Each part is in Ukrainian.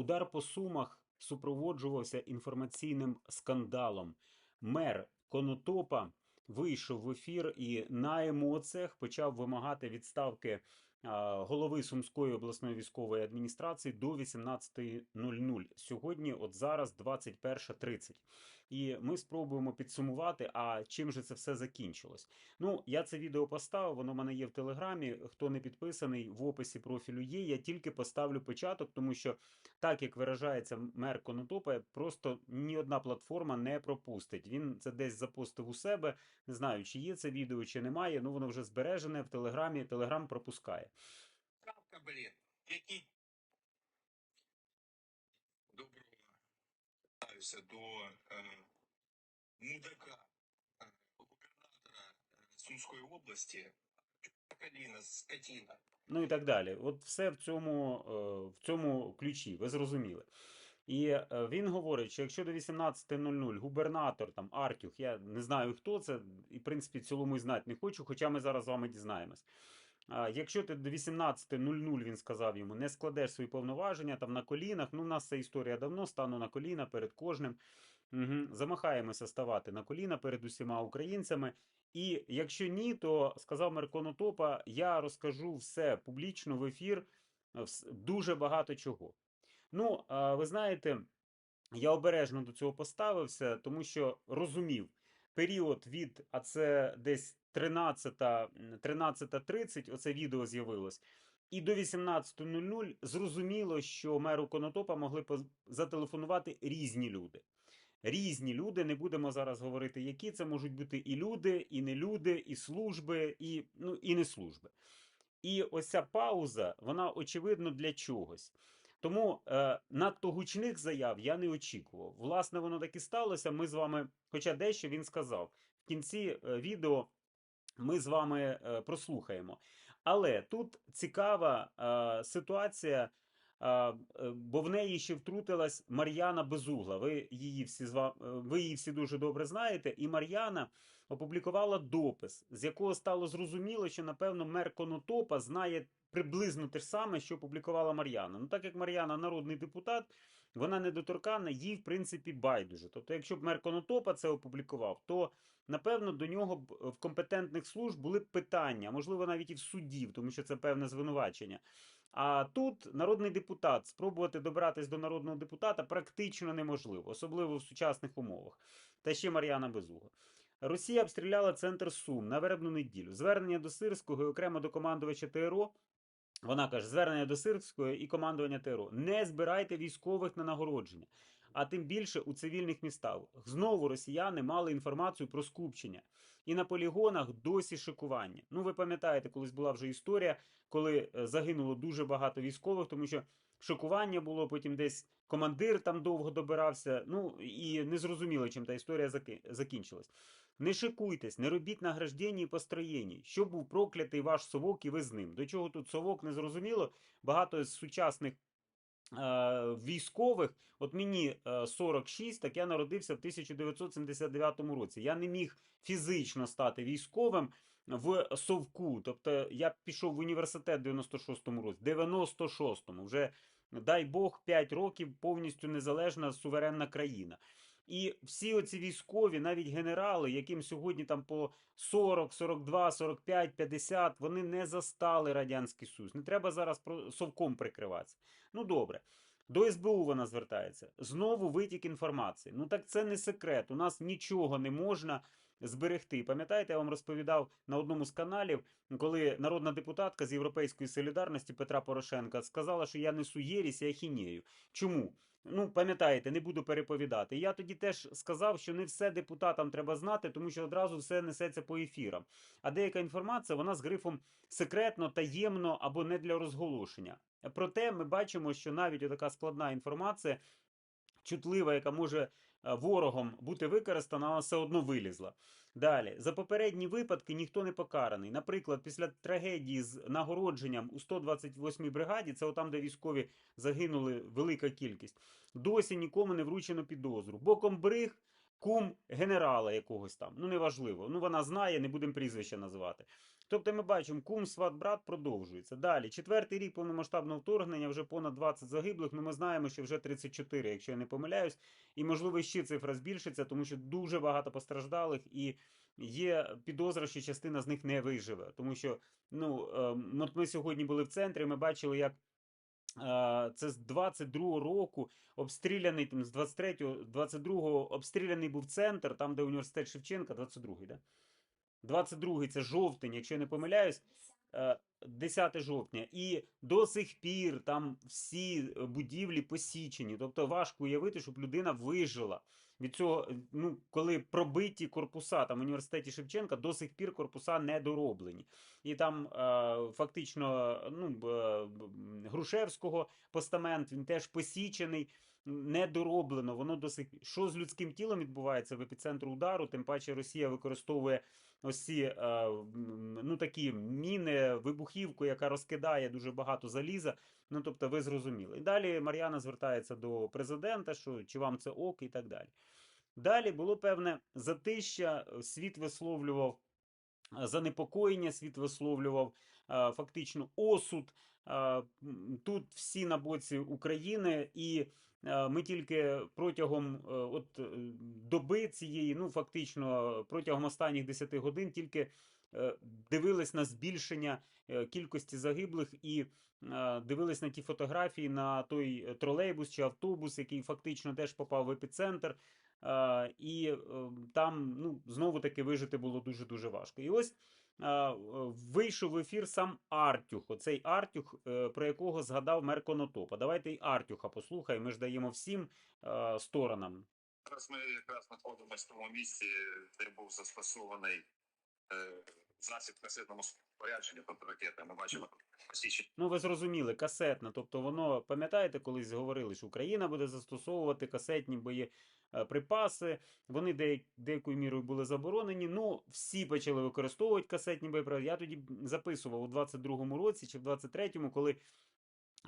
Удар по сумах супроводжувався інформаційним скандалом. Мер Конотопа вийшов в ефір і на емоціях почав вимагати відставки голови Сумської обласної військової адміністрації до 18.00. Сьогодні, от зараз, 21.30. І ми спробуємо підсумувати, а чим же це все закінчилось. Ну, я це відео поставив, воно в мене є в Телеграмі. Хто не підписаний, в описі профілю є. Я тільки поставлю початок, тому що так як виражається мер Конотопа, просто ні одна платформа не пропустить. Він це десь запостив у себе. Не знаю, чи є це відео, чи немає. Ну воно вже збережене в Телеграмі. Телеграм пропускає. Блін, який доброго ставився до е, мудака губернатора е, Сумської області, Каліна, скотіна. ну і так далі. От все в цьому, е, в цьому ключі, ви зрозуміли. І е, він говорить, що якщо до 18.00 губернатор там Артюх, я не знаю хто це, і в принципі цілому і знати не хочу, хоча ми зараз з вами дізнаємось. Якщо ти до 18.00, він сказав йому, не складеш свої повноваження там на колінах, ну в нас ця історія давно, стану на коліна перед кожним. Угу. Замахаємося ставати на коліна перед усіма українцями. І якщо ні, то сказав мер Конотопа, я розкажу все публічно в ефір, е, дуже багато чого. Ну, ви знаєте, я обережно до цього поставився, тому що розумів період від, а це десь 13, м, 13.30, оце відео з'явилось, і до 18.00 зрозуміло, що меру Конотопа могли зателефонувати різні люди. Різні люди, не будемо зараз говорити, які це можуть бути і люди, і не люди, і служби, і, ну, і не служби. І ось ця пауза, вона очевидно для чогось. Тому е, надто гучних заяв я не очікував. Власне, воно так і сталося. Ми з вами, хоча дещо він сказав. В кінці е, відео ми з вами е, прослухаємо. Але тут цікава е, ситуація, бо в неї ще втрутилась Мар'яна Безугла. Ви її всі е, ви її всі дуже добре знаєте. І Мар'яна опублікувала допис, з якого стало зрозуміло, що напевно мер Конотопа знає приблизно те ж саме, що опублікувала Мар'яна. Ну, так як Мар'яна народний депутат, вона недоторканна, їй, в принципі, байдуже. Тобто, якщо б мер Конотопа це опублікував, то напевно до нього б в компетентних служб були б питання, можливо, навіть і в судів, тому що це певне звинувачення. А тут народний депутат спробувати добратись до народного депутата практично неможливо, особливо в сучасних умовах. Та ще Мар'яна Безуга. Росія обстріляла центр Сум на вербну неділю. Звернення до Сирського і окремо до командувача ТРО. Вона каже: звернення до Сирського і командування ТРО. Не збирайте військових на нагородження, а тим більше у цивільних містах. Знову росіяни мали інформацію про скупчення. І на полігонах досі шикування. Ну, ви пам'ятаєте, колись була вже історія, коли е, загинуло дуже багато військових, тому що шокування було, потім десь командир там довго добирався. Ну і не зрозуміло, чим та історія закінчилась. Не шикуйтесь, не робіть награждені і построєнні. Що був проклятий ваш совок, і ви з ним. До чого тут совок не зрозуміло. Багато з сучасних е, військових, от мені е, 46, так я народився в 1979 році. Я не міг фізично стати військовим в совку. Тобто я пішов в університет в 96-му році, 96-му, вже дай Бог 5 років повністю незалежна суверенна країна. І всі оці військові, навіть генерали, яким сьогодні там по 40, 42, 45, 50, вони не застали Радянський Союз. Не треба зараз про совком прикриватися. Ну добре. До СБУ вона звертається. Знову витік інформації. Ну так це не секрет. У нас нічого не можна зберегти. Пам'ятаєте, я вам розповідав на одному з каналів, коли народна депутатка з Європейської солідарності Петра Порошенка сказала, що я несу єрість і ахінею. Чому? Ну, пам'ятаєте, не буду переповідати. Я тоді теж сказав, що не все депутатам треба знати, тому що одразу все несеться по ефірам. А деяка інформація вона з грифом секретно, таємно або не для розголошення. Проте ми бачимо, що навіть така складна інформація, чутлива, яка може ворогом бути використана, вона все одно вилізла. Далі, за попередні випадки ніхто не покараний. Наприклад, після трагедії з нагородженням у 128-й бригаді, це отам, де військові загинули велика кількість, досі нікому не вручено підозру. Боком бриг, кум генерала якогось там. Ну, неважливо. Ну, вона знає, не будемо прізвища називати. Тобто ми бачимо, кум, сват, брат продовжується. Далі, четвертий рік повномасштабного вторгнення, вже понад 20 загиблих. Ну ми знаємо, що вже 34, якщо я не помиляюсь. І можливо ще цифра збільшиться, тому що дуже багато постраждалих, і є підозра, що частина з них не виживе. Тому що ну, е, от ми сьогодні були в центрі, ми бачили, як. Е, Це з 22-го року обстріляний там з 23-го, 22-го обстріляний був центр, там, де університет Шевченка, 22-й, да? 22-й це жовтень, якщо я не помиляюсь, е, 10 жовтня. І до сих пір там всі е, будівлі посічені. Тобто важко уявити, щоб людина вижила. Від цього, е, ну, коли пробиті корпуса там в університеті Шевченка, до сих пір корпуса не дороблені. І там е, фактично ну, б- Грушевського постамент, він теж посічений, не дороблено. Воно до сих що з людським тілом відбувається в епіцентру удару, тим паче Росія використовує ось ці е, ну, такі міни, вибухівку, яка розкидає дуже багато заліза. Ну, тобто, ви зрозуміли. І далі Мар'яна звертається до президента, що чи вам це ок, і так далі. Далі було певне затища, світ висловлював е, занепокоєння, світ висловлював е, фактично осуд. Е, Тут всі на боці України, і е, ми тільки протягом е, от, е, доби цієї, ну фактично протягом останніх 10 годин, тільки е, дивились на збільшення е, кількості загиблих і е, дивились на ті фотографії на той е, тролейбус чи автобус, який фактично теж попав в епіцентр. Е, І е, там ну, знову таки вижити було дуже дуже важко. І ось е, вийшов в ефір сам Артюх. Оцей Артюх, про якого згадав мер Конотопа. Давайте й Артюха послухаємо. Ми ж даємо всім сторонам. Зараз ми якраз знаходимося в тому місці, де був застосований засіб касетному спорядженні, тобто ракети. Ми бачимо посічені Ну, ви зрозуміли, касетна. Тобто, воно, пам'ятаєте, колись говорили, що Україна буде застосовувати касетні боєприпаси. Вони деяк- деякою мірою були заборонені. Ну, всі почали використовувати касетні боєприпаси. Я тоді записував у 22-му році чи в 23-му, коли.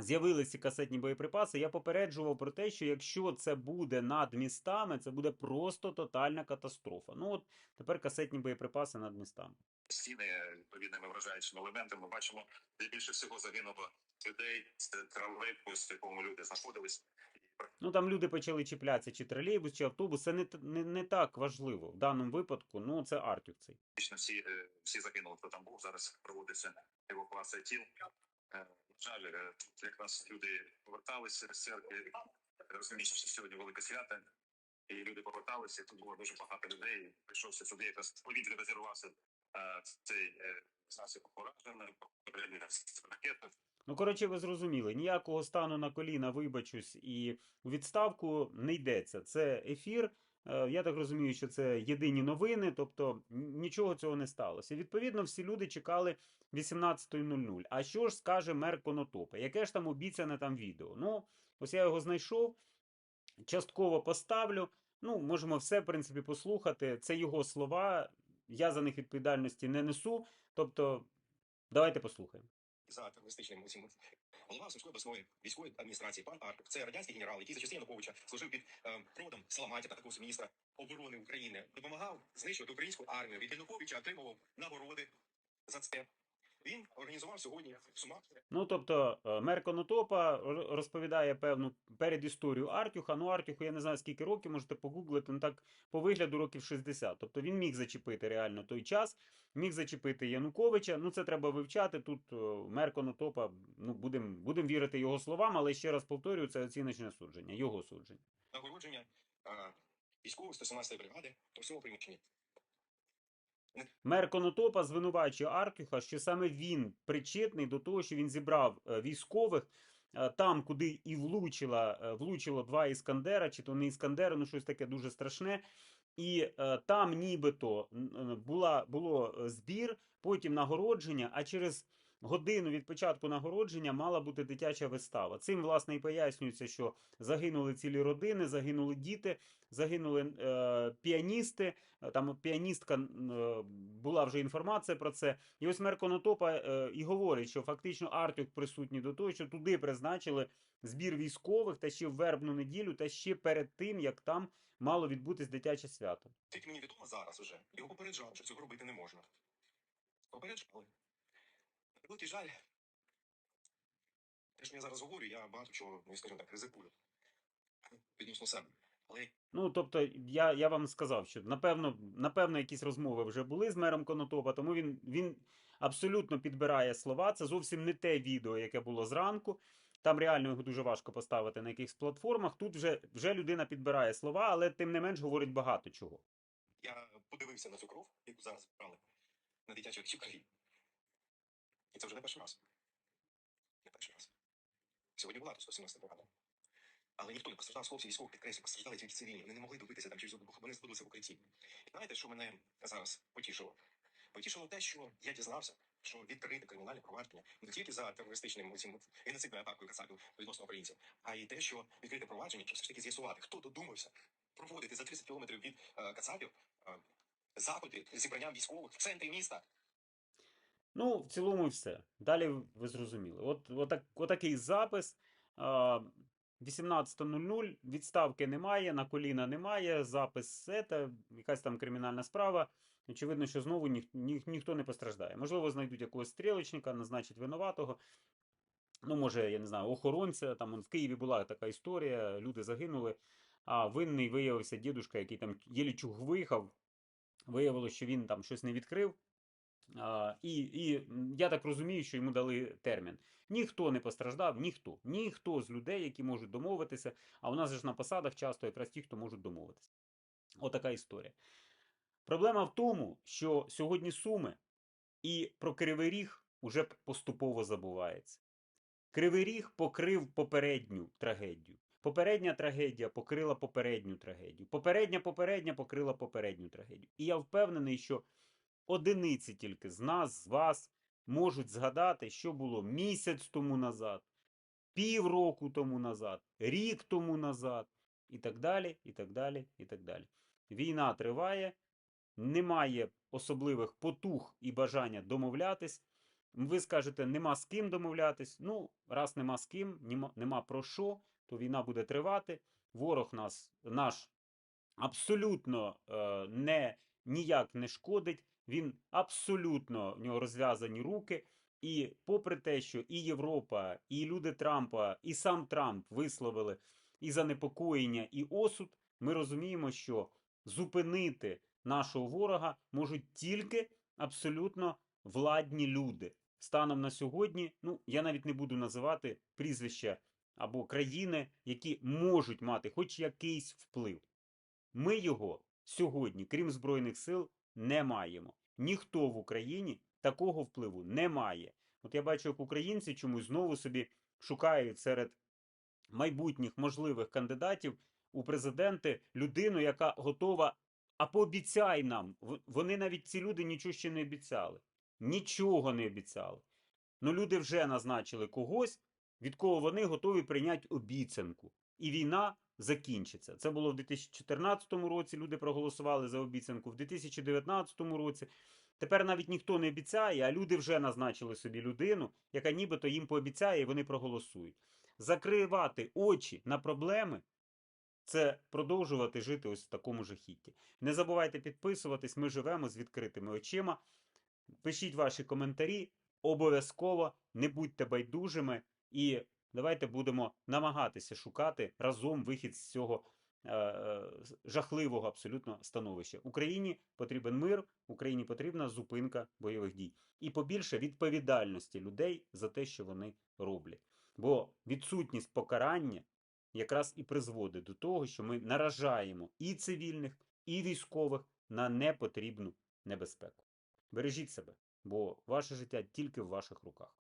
З'явилися касетні боєприпаси. Я попереджував про те, що якщо це буде над містами, це буде просто тотальна катастрофа. Ну от тепер касетні боєприпаси над містами. стіни відповідними вражаючими елементами. Ми бачимо, де більше всього загинуло людей. Це тролейбус, в якому люди знаходились. Ну там люди почали чіплятися, чи тролейбус, чи автобус. Це не, не, не так важливо в даному випадку. Ну це Артюк цей. Всі, е, всі загинули, хто там був. Зараз проводиться евакуація тіл. Е, На жаль, е, тут якраз люди поверталися з церкви, розуміючи, що сьогодні велике свято, і люди поверталися. Тут було дуже багато людей. Прийшовся сюди, якраз повітря базірувався е, цей засіб поражений, ракети. Ну, коротше, ви зрозуміли, ніякого стану на коліна, вибачусь, і відставку не йдеться. Це ефір. Е, Я так розумію, що це єдині новини, тобто нічого цього не сталося. Відповідно, всі люди чекали 18.00. А що ж скаже мер Конотопа? Яке ж там обіцяне там відео? Ну, ось я його знайшов, частково поставлю. Ну, можемо все, в принципі, послухати. Це його слова. Я за них відповідальності не несу. Тобто, давайте послухаємо. За терористичним усім. Голова Сумської обласної військової адміністрації пан Арк. Це радянський генерал, який за часів Януковича служив під е, проводом Саламатя, також міністра оборони України. Допомагав знищувати українську армію. Від Януковича отримував нагороди за це. Він організував сьогодні в Сумах Ну, тобто, е, мер Конотопа розповідає певну передісторію Артюха. Ну, Артюху я не знаю скільки років, можете погуглити, ну так по вигляду років 60. Тобто він міг зачепити реально той час, міг зачепити Януковича. Ну, це треба вивчати. Тут е, мер Конотопа, ну, будемо будем вірити його словам, але ще раз повторюю, це оціночне судження, його судження. нагородження військової 117-ї бригади у всьому приміщенні. Мер Конотопа звинувачує Аркюха, що саме він причетний до того, що він зібрав е, військових е, там, куди і влучила, е, влучило два іскандера, чи то не іскандери, ну щось таке дуже страшне. І е, там нібито була, було збір, потім нагородження, а через годину від початку нагородження мала бути дитяча вистава. Цим, власне, і пояснюється, що загинули цілі родини, загинули діти, загинули е, піаністи. Е, Там піаністка е, була вже інформація про це. І ось мер Конотопа е, і говорить, що фактично Артюк присутній до того, що туди призначили збір військових та ще в вербну неділю, та ще перед тим, як там мало відбутись дитяче свято. Тільки мені відомо зараз уже. Його попереджали, що цього робити не можна. Попереджали. На превеликий жаль. Те, що я зараз говорю, я багато чого, ну скажімо так, ризикую. Відносно себе. Але Ну, тобто, я, я вам сказав, що напевно, напевно, якісь розмови вже були з мером Конотопа, тому він, він абсолютно підбирає слова. Це зовсім не те відео, яке було зранку. Там реально його дуже важко поставити на якихось платформах. Тут вже, вже людина підбирає слова, але тим не менш говорить багато чого. я подивився на цю кров, яку зараз брали на дитячій крові. І це вже не перший раз. Не перший раз. Сьогодні була тут 117 бригада. Але ніхто не постраждав з хлопців військових підкреслів, постраждали тільки цивільні. Вони не могли добитися там через одну, вони збудилися в укритті. І знаєте, що мене зараз потішило? Потішило те, що я дізнався, що відкрите кримінальне провадження не тільки за терористичним цим геноцидною атакою кацапів відносно українців, а й те, що відкрите провадження, щоб все ж таки з'ясувати, хто додумався проводити за 30 кілометрів від е, кацапів е, заходи зібранням військових в центрі міста. Ну, в цілому і все. Далі ви зрозуміли. От, отак, отакий запис. 18.00, відставки немає, на коліна немає, запис це, якась там кримінальна справа. Очевидно, що знову ніх, ніх, ніхто не постраждає. Можливо, знайдуть якогось стрілочника, назначать винуватого. Ну, може, я не знаю, охоронця. Там в Києві була така історія, люди загинули, а винний виявився дідушка, який там єлі чуг виїхав. Виявилося, що він там щось не відкрив. І, і я так розумію, що йому дали термін. Ніхто не постраждав, ніхто. Ніхто з людей, які можуть домовитися. А у нас ж на посадах часто якраз ті, хто можуть домовитися. Отака історія. Проблема в тому, що сьогодні Суми і про Кривий Ріг уже поступово забувається. Кривий Ріг покрив попередню трагедію. Попередня трагедія покрила попередню трагедію. Попередня попередня покрила попередню трагедію. І я впевнений, що одиниці тільки з нас, з вас можуть згадати, що було місяць тому назад, півроку тому назад, рік тому назад, і так далі, і так далі, і так далі. Війна триває, немає особливих потуг і бажання домовлятись. Ви скажете, нема з ким домовлятись. Ну, раз нема з ким, нема, нема про що, то війна буде тривати. Ворог нас, наш абсолютно е, не, ніяк не шкодить. Він абсолютно в нього розв'язані руки. І попри те, що і Європа, і люди Трампа, і сам Трамп висловили і занепокоєння, і осуд, ми розуміємо, що зупинити нашого ворога можуть тільки абсолютно владні люди. Станом на сьогодні, ну я навіть не буду називати прізвища або країни, які можуть мати хоч якийсь вплив. Ми його сьогодні, крім Збройних сил, не маємо. Ніхто в Україні такого впливу не має. От я бачу, як українці чомусь знову собі шукають серед майбутніх можливих кандидатів у президенти людину, яка готова. А пообіцяй нам. Вони навіть ці люди нічого ще не обіцяли. Нічого не обіцяли. Ну люди вже назначили когось, від кого вони готові прийняти обіцянку. І війна закінчиться. Це було в 2014 році. Люди проголосували за обіцянку, в 2019 році. Тепер навіть ніхто не обіцяє, а люди вже назначили собі людину, яка нібито їм пообіцяє, і вони проголосують. Закривати очі на проблеми це продовжувати жити ось в такому жахітті. Не забувайте підписуватись, ми живемо з відкритими очима. Пишіть ваші коментарі, обов'язково не будьте байдужими і давайте будемо намагатися шукати разом вихід з цього е, е, жахливого абсолютно становища. Україні потрібен мир, Україні потрібна зупинка бойових дій і побільше відповідальності людей за те, що вони роблять. Бо відсутність покарання якраз і призводить до того, що ми наражаємо і цивільних, і військових на непотрібну небезпеку. Бережіть себе, бо ваше життя тільки в ваших руках.